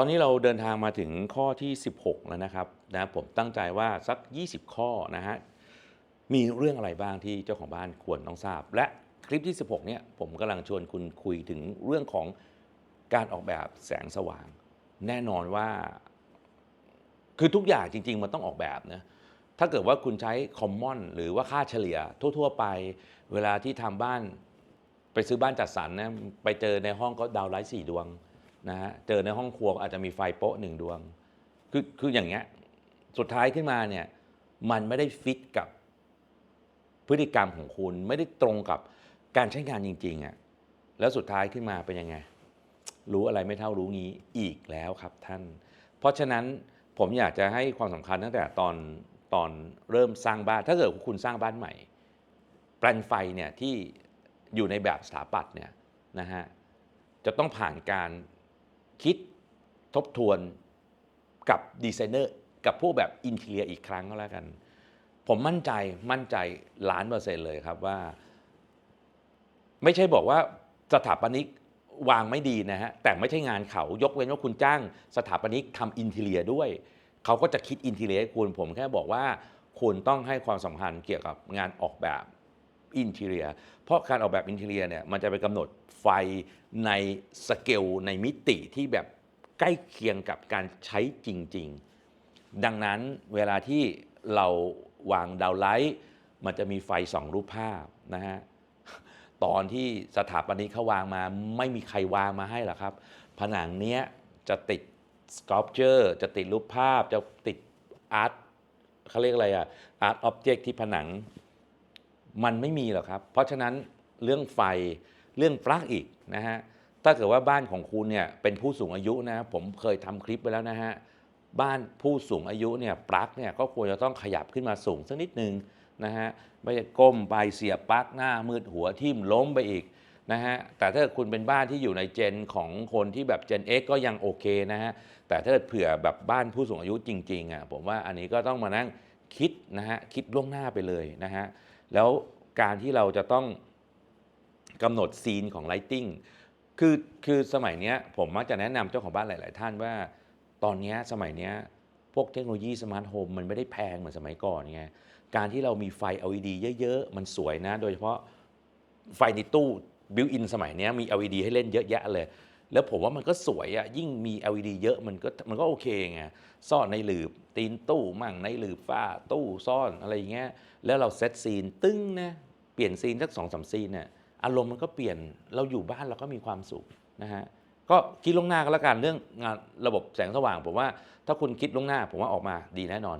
ตอนนี้เราเดินทางมาถึงข้อที่ 16 แล้วนะครับนะผมตั้งใจว่าสัก 20 ข้อนะฮะมีเรื่องอะไรบ้างที่เจ้าของบ้านควรต้องทราบ และคลิปที่ 16 เนี่ยผมกำลังชวนคุณคุยถึงเรื่องของการออกแบบแสงสว่าง แน่นอนว่า คือทุกอย่างจริง ๆ มันต้องออกแบบนะถ้าเกิดว่าคุณใช้คอมมอนหรือว่าค่าเฉลี่ยทั่ว ๆ ไป เวลาที่ทำบ้านไปซื้อบ้านจัดสรรนะไปเจอในห้องก็ดาวไลท์สี่ดวง นะฮะเจอในห้องครัวอาจจะมีไฟโป๊ะหนึ่งดวง คือคืออย่างเงี้ยสุดท้ายขึ้นมาเนี่ยมันไม่ได้ฟิตกับพฤติกรรมของคุณ ไม่ได้ตรงกับการใช้งานจริงๆอะ่ะแล้วสุดท้ายขึ้นมาเป็นยังไง รู้อะไรไม่เท่ารู้งี้อีกแล้วครับท่าน เพราะฉะนั้นผมอยากจะให้ความสำคัญตั้งแต่ตอนตอนเริ่มสร้างบ้าน ถ้าเกิดคุณสร้างบ้านใหม่แปลนไฟเนี่ยที่อยู่ในแบบสถาปัตย์เนี่ยนะฮะจะต้องผ่านการ คิดทบทวนกับดีไซเนอร์กับพวกแบบอินเทียอีกครั้งก็แล้วกัน ผมมั่นใจมั่นใจล้านเปอร์เซ็นต์เลยครับว่า ไม่ใช่บอกว่าสถาปนิกวางไม่ดีนะฮะ แต่ไม่ใช่งานเขายกเว้นว่าคุณจ้างสถาปนิกทำอินเทียด้วย เขาก็จะคิดอินเทียให้คุณผมแค่บอกว่าคุณต้องให้ความสำคัญเกี่ยวกับงานออกแบบ อินเทีย เพราะการออกแบบอินเทียเนี่ยมันจะไปกำหนดไฟในสเกลในมิติที่แบบใกล้เคียงกับการใช้จริง ๆ ดังนั้นเวลาที่เราวางดาวไลท์มันจะมีไฟสองรูปภาพนะฮะตอนที่สถาปนิกเขาวางมาไม่มีใครวางมาให้หรอกครับ ผนังเนี้ยจะติดสก u ปเจอร์จะติดรูปภาพจะติดอาร์ตเขาเรียกอะไรอะอาร์ตออบเจกต์ที่ผนัง มันไม่มีหรอกครับ เพราะฉะนั้นเรื่องไฟเรื่องปลั๊กอีกนะฮะถ้าเกิดว่าบ้านของคุณเนี่ยเป็นผู้สูงอายุนะผมเคยทำคลิปไปแล้วนะฮะบ้านผู้สูงอายุเนี่ยปลั๊กเนี่ยก็ควรจะต้องขยับขึ้นมาสูงสักนิดนึงนะฮะไม่ใช่ก้มไปเสียบปลั๊กหน้ามืดหัวทิ่มล้มไปอีกนะฮะแต่ถ้าคุณเป็นบ้านที่อยู่ในเจนของคนที่แบบเจน X ก็ยังโอเคนะฮะแต่ถ้าเผื่อแบบบ้านผู้สูงอายุจริงๆอะผมว่าอันนี้ก็ต้องมานั่งคิดนะฮะคิดล่วงหน้าไปเลยนะฮะ แล้วการที่เราจะต้องกำหนดซีนของไลติงคือคือสมัยนี้ผมมักจะแนะนำเจ้าของบ้านหลาย ๆ ท่านว่า ตอนนี้สมัยนี้พวกเทคโนโลยีสมาร์ทโฮมมันไม่ได้แพงเหมือนสมัยก่อนไงการที่เรามีไฟ LED เยอะ ๆ มันสวยนะ โดยเฉพาะไฟในตู้บิวอินสมัยนี้มี LED ให้เล่นเยอะแยะเลย แล้วผมว่ามันก็สวยอะยิ่งมี LED เยอะมันก็มันก็โอเคไงซ่อนในหลืบตีนตู้มั่งในหลืบฝ้าตู้ซ่อนอะไรอย่างเงี้ยแล้วเราเซตซีนตึ้งนะเปลี่ยนซีนสักสองสามซีนเนี่ยอารมณ์มันก็เปลี่ยนเราอยู่บ้านเราก็มีความสุขนะฮะก็คิดล่วงหน้าก็แล้วกันเรื่องงานระบบแสงสว่างผมว่าถ้าคุณคิดล่วงหน้าผมว่าออกมาดีแน่นอน